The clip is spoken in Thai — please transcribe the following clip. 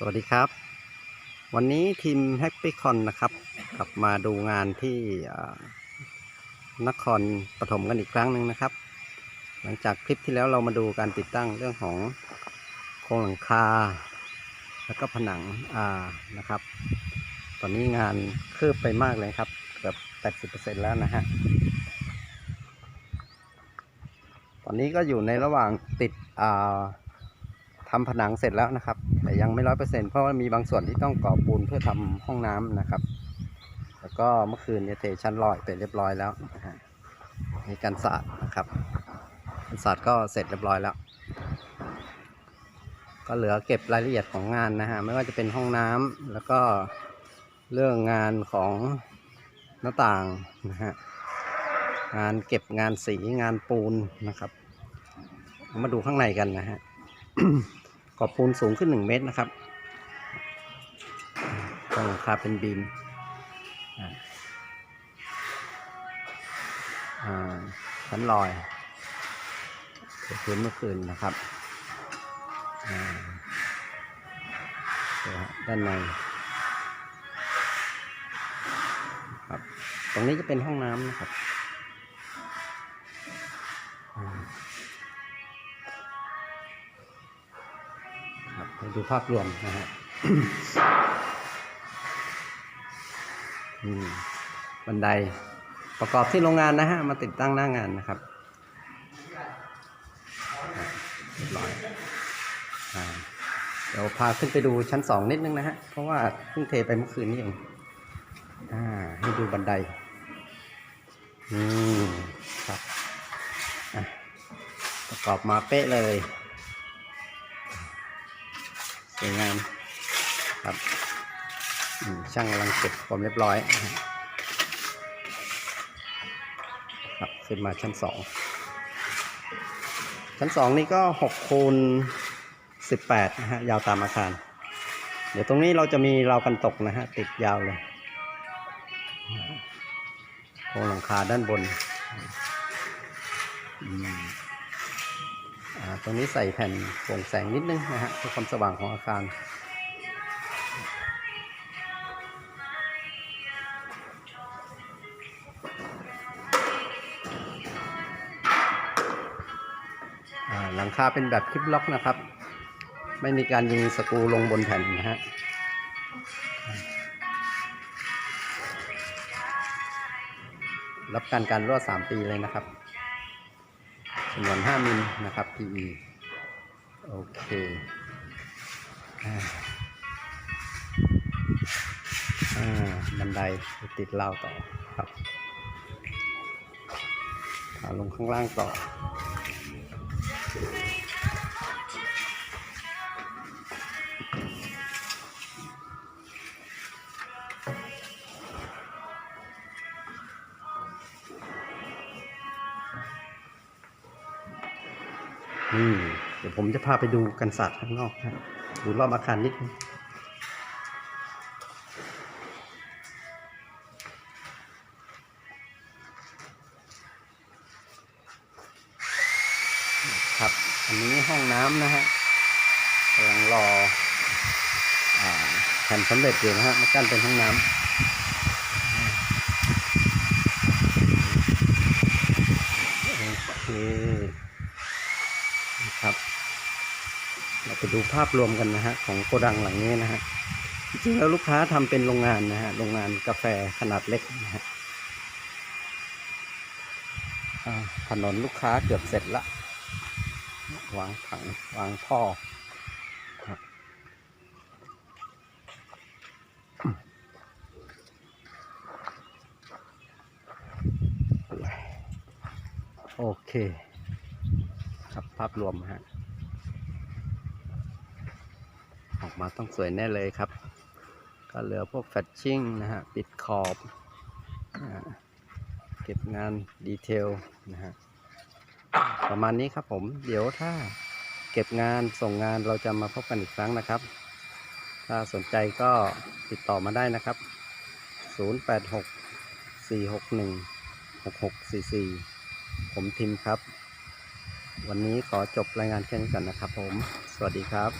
สวัสดีครับ วันนี้ทีม h a p p y c o n นะครับ กลับมาดูงานที่นครปฐมกันอีกครั้งหนึ่งนะครับ หลังจากคลิปที่แล้วเรามาดูการติดตั้งเรื่องของโครงหลังคา แล้วก็ผนังอ่านะครับ ตอนนี้งานคืบไปมากเลยครับเกือบ80%แล้วนะฮะตอนนี้ก็อยู่ในระหว่างติดอ่า ทำผนังเสร็จแล้วนะครับ แต่ยังไม่ร้อยเปอร์เซ็นต์เพราะว่ามีบางส่วนที่ต้องก่อปูนเพื่อทำห้องน้ำนะครับ แล้วก็เมื่อคืนเนี่ยเทชั้นลอยไปเรียบร้อยแล้วมีการสาดนะครับการสาดก็เสร็จเรียบร้อยแล้ว ก็เหลือเก็บรายละเอียดของงานนะฮะไม่ว่าจะเป็นห้องน้ำแล้วก็เรื่องงานของหน้าต่างนะฮะงานเก็บงานสีงานปูนนะครับ มาดูข้างในกันนะฮะ ขอบปูนสูงขึ้นหนึ่งเมตรนะครับตรงหลังคาเป็นบีมอ่าชั้นลอยเกิดขึ้นเมื่อคืนนะครับอ่าด้านในครับ ตรงนี้จะเป็นห้องน้ำนะครับ ดูภาพรวมนะฮะบันไดประกอบที่โรงงานนะฮะ มาติดตั้งหน้างานนะครับเรียบร้อยเดี๋ยวพาขึ้นไปดูชั้นสองนิดนึงนะฮะ เพราะว่าเพิ่งเทไปเมื่อคืนนี้เองอ่าให้ดูบันไดอืมครับประกอบมาเป๊ะเลย ครับช่างกำลังเก็บความเรียบร้อยครับขึ้นมาชั้นสองชั้นสองนี่ก็หกคูณสิบแปดนะฮะยาวตามอาคาร เดี๋ยวตรงนี้เราจะมีราวกันตกนะฮะติดยาวเลยโครงหลังคาด้านบนตรงนี้ใส่แผ่นโปร่งแสงนิดนึงนะฮะเพื่อความสว่างของอาคาร หลังคาเป็นแบบคลิปล็อกนะครับ ไม่มีการยิงสกรูลงบนแผ่นนะฮะรับการการรั่ว3 ปีเลยนะครับจำนวน 5 มิลนะครับ PE โอเคอ่าอ่าบันไดติดราวต่อครับพาลงข้างล่างต่อ อืมเดี๋ยวผมจะพาไปดูกันศาสตร์ข้างนอกนะดูรอบอาคารนิดนึงครับ อันนี้ห้องน้ำนะฮะกำลังรออ่าแผ่นสำเร็จอยู่นะฮะมากั้นเป็นห้องน้ำโอเค นะครับ เราไปดูภาพรวมกันนะฮะของโกดังหลังนี้นะฮะจริงๆแล้วลูกค้าทำเป็นโรงงานนะฮะโรงงานกาแฟขนาดเล็กนะฮะถนนลูกค้าเกือบเสร็จละวางถังวางท่อโอเค ครับ ภาพรวมฮะ ออกมาต้องสวยแน่เลยครับ ก็เหลือพวกแฟชชิ่งนะฮะ ปิดขอบเก็บงานดีเทลนะฮะ ประมาณนี้ครับผม เดี๋ยวถ้าเก็บงานส่งงานเราจะมาพบกันอีกครั้งนะครับ ถ้าสนใจก็ติดต่อมาได้นะครับ 086 461 6644 ผมทิมครับ วันนี้ขอจบรายงานแค่นี้กันนะครับผม สวัสดีครับ